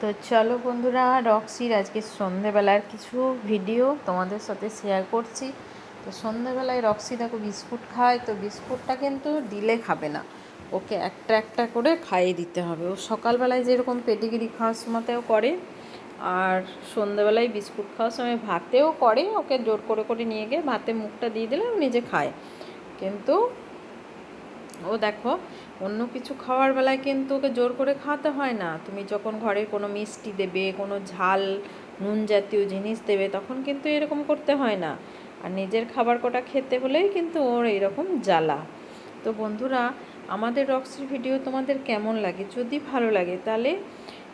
তো চলো বন্ধুরা, রক্সির আজকে সন্ধেবেলার কিছু ভিডিও তোমাদের সাথে শেয়ার করছি। তো সন্ধেবেলায় রক্সি দেখো বিস্কুট খায়, তো বিস্কুটটা কিন্তু দিলে খাবে না। ওকে একটা একটা করে খাইয়ে দিতে হবে। ও সকালবেলায় যেরকম পেটিগিরি খাওয়ার সময়তেও করে, আর সন্ধেবেলায় বিস্কুট খাওয়ার সময় ভাতেও করে। ওকে জোর করে করে নিয়ে গিয়ে ভাতে মুখটা দিয়ে দিলে ও নিজে খায়। কিন্তু ও দেখো, অন্য কিছু খাওয়ার বেলায় কিন্তু ওকে জোর করে খাওয়াতে হয় না। তুমি যখন ঘরে কোনো মিষ্টি দেবে, কোনো ঝাল, নুন জাতীয় জিনিস দেবে, তখন কিন্তু এরকম করতে হয় না। আর নিজের খাবার কটা খেতে হলেই কিন্তু ওর এরকম জ্বালা। তো বন্ধুরা, আমাদের রক্সির ভিডিও তোমাদের কেমন লাগে? যদি ভালো লাগে, তাহলে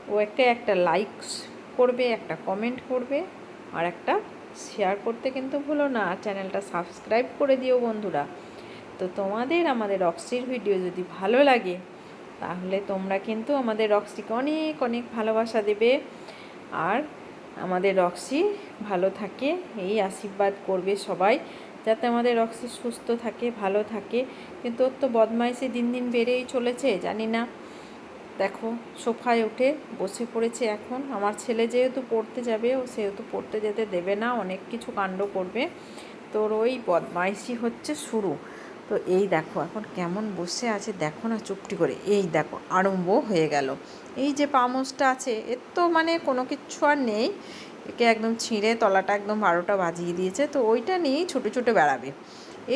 ও একটা একটা লাইকস করবে, একটা কমেন্ট করবে, আর একটা শেয়ার করতে কিন্তু ভুলো না। চ্যানেলটা সাবস্ক্রাইব করে দিও বন্ধুরা। তো তোমাদের আমাদের রক্সির ভিডিও যদি ভালো লাগে, তাহলে তোমরা কিন্তু আমাদের রক্সিকে অনেক অনেক ভালোবাসা দেবে। আর আমাদের রক্সি ভালো থাকে, এই আশীর্বাদ করবে সবাই, যাতে আমাদের রক্সি সুস্থ থাকে, ভালো থাকে। কিন্তু ওর তো বদমাইশি দিন দিন বেড়েই চলেছে, জানি না। দেখো, সোফায় উঠে বসে পড়েছে এখন। আমার ছেলে যেহেতু পড়তে যাবে, ও সেহেতু পড়তে যেতে দেবে না, অনেক কিছু কাণ্ড করবে। তোর ওই বদমাইশি হচ্ছে শুরু। তো এই দেখো, এখন কেমন বসে আছে, দেখো না চুপটি করে। এই দেখো, আরম্ভ হয়ে গেল। এই যে পামোসটা আছে, এর তো মানে কোনো কিচ্ছু আর নেই। একে একদম ছিঁড়ে তলাটা একদম বারোটা বাজিয়ে দিয়েছে, তো ওইটা নিয়েই ছোটো ছোটো বেড়াবে।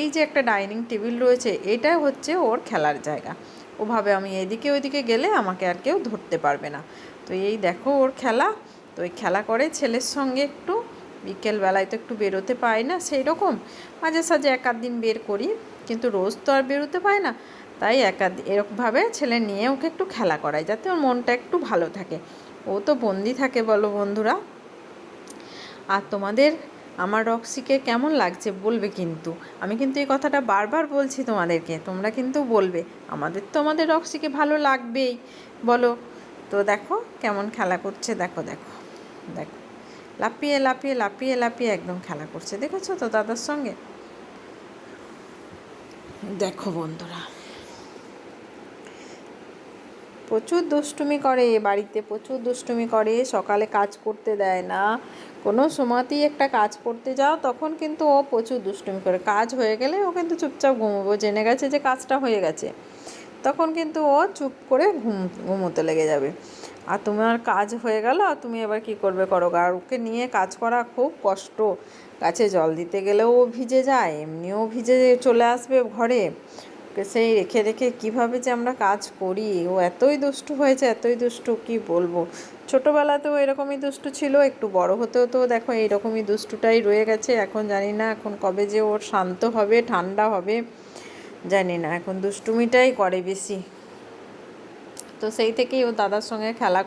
এই যে একটা ডাইনিং টেবিল রয়েছে, এটা হচ্ছে ওর খেলার জায়গা। ওভাবে আমি এদিকে ওইদিকে গেলে আমাকে আর কেউ ধরতে পারবে না। তো এই দেখো ওর খেলা। তো ওই খেলা করে ছেলের সঙ্গে একটু, বিকেলবেলায় তো একটু বেরোতে পাই না সেই রকম মাঝে সাঝে এক আধ দিন বের করি। কিন্তু রোজ তো আর বেরোতে পায় না। তাই এক এরকমভাবে ছেলে নিয়ে ওকে একটু খেলা করায় যাতে ওর মনটা একটু ভালো থাকে। ও তো বন্দি থাকে বলো বন্ধুরা। আর তোমাদের আমার রক্সিকে কেমন লাগছে বলবে কিন্তু। আমি কিন্তু এই কথাটা বারবার বলছি তোমাদেরকে, তোমরা কিন্তু বলবে, আমাদের তো আমাদের রক্সিকে ভালো লাগবেই। বলো, তো দেখো কেমন খেলা করছে, দেখো দেখো দেখো। লাপিয়ে লাপিয়ে লাপিয়ে লাপিয়ে একদম খেলা করছে। দেখেছ তো দাদার সঙ্গে? দেখো বন্ধুরা। প্রচুর দুষ্টুমি করে বাড়িতে, প্রচুর দুষ্টুমি করে, সকালে কাজ করতে দেয় না। কোনো সময়তেই একটা কাজ করতে যাও, তখন কিন্তু ও প্রচুর দুষ্টুমি করে। কাজ হয়ে গেলে ও কিন্তু চুপচাপ ঘুমোবো। জেনে গেছে যে কাজটা হয়ে গেছে। তখন কিন্তু ও চুপ করে ঘুম, ঘুমোতে লেগে যাবে। আর তোমার কাজ হয়ে গেল তুমি এবার কি করবে করো? আর ওকে নিয়ে কাজ করা খুব কষ্ট। গাছে জল দিতে গেলেও ও ভিজে যায়, এমনিও ভিজে চলে আসবে ঘরে। ওকে সেই রেখে রেখে কীভাবে যে আমরা কাজ করি? ও এতই দুষ্টু হয়েছে, এতই দুষ্টু, কি বলব? ছোটোবেলাতেও এরকমই দুষ্টু ছিল, একটু বড় হতেও তো দেখো এইরকমই দুষ্টুটাই রয়ে গেছে। এখন জানি না, এখন কবে যে ওর শান্ত হবে, ঠান্ডা হবে, জানি না। এখন দুষ্টুমিটাই করে বেশি। তো সেই থেকেই ও দাদার সঙ্গে খেলা